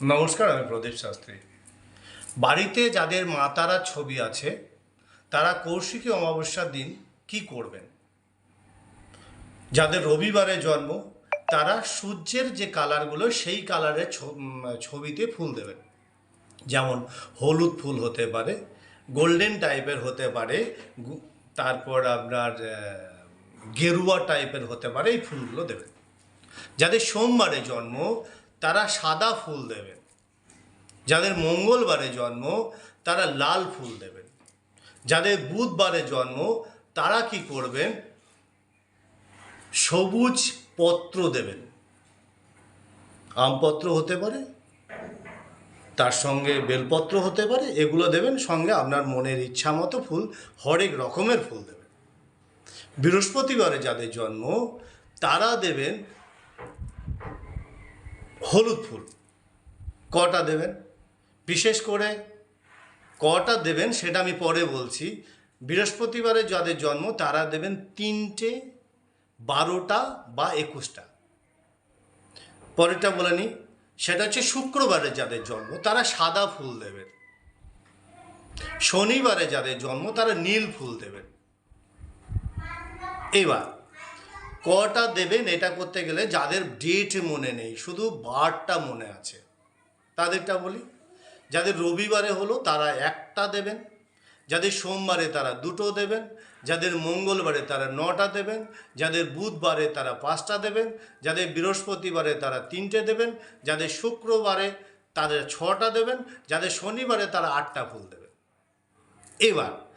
নমস্কার, আমি প্রদীপ শাস্ত্রী। বাড়িতে যাদের মাতারা ছবি আছে, তারা কৌশিকী অমাবস্যার দিন কি করবেন? যাদের রবিবারে জন্ম, তারা সূর্যের যে কালারগুলো সেই কালারের ছবিতে ফুল দেবেন। যেমন হলুদ ফুল হতে পারে গোল্ডেন টাইপের হতে পারে তারপর আপনার গেরুয়া টাইপের হতে পারে, এই ফুলগুলো দেবেন। যাদের সোমবারে জন্ম তারা সাদা ফুল দেবেন। যাদের মঙ্গলবারে জন্ম, তারা লাল ফুল দেবেন। যাদের বুধবারে জন্ম, তারা কি করবেন? সবুজ পত্র দেবেন। আমপত্র হতে পারে, তার সঙ্গে বেলপত্র হতে পারে, এগুলো দেবেন সঙ্গে আপনার মনের ইচ্ছা মতো ফুল, হরেক রকমের ফুল দেবেন। বৃহস্পতিবারে যাদের জন্ম, তারা দেবেন হলুদ ফুল। কটা দেবেন? বিশেষ করে কটা দেবেন সেটা আমি পরে বলছি। বৃহস্পতিবারে যাদের জন্ম, তারা দেবেন তিনটে, বারোটা বা একুশটা। পরেরটা বলে নিই, সেটা হচ্ছে শুক্রবারে যাদের জন্ম, তারা সাদা ফুল দেবেন। শনিবারে যাদের জন্ম, তারা নীল ফুল দেবেন। এবার কটা দেবেন এটা করতে গেলে যাদের ডেট মনে নেই, শুধু বারটা মনে আছে। তাদেরটা বলি। যাদের রবিবারে হলো, তারা একটা দেবেন। যাদের সোমবারে তারা দুটো দেবেন। যাদের মঙ্গলবারে তারা নটা দেবেন। যাদের বুধবারে তারা পাঁচটা দেবেন। যাদের বৃহস্পতিবারে তারা তিনটে দেবেন। যাদের শুক্রবারে তাদের ছটা দেবেন। যাদের শনিবারে তারা আটটা ফুল দেবেন। এবার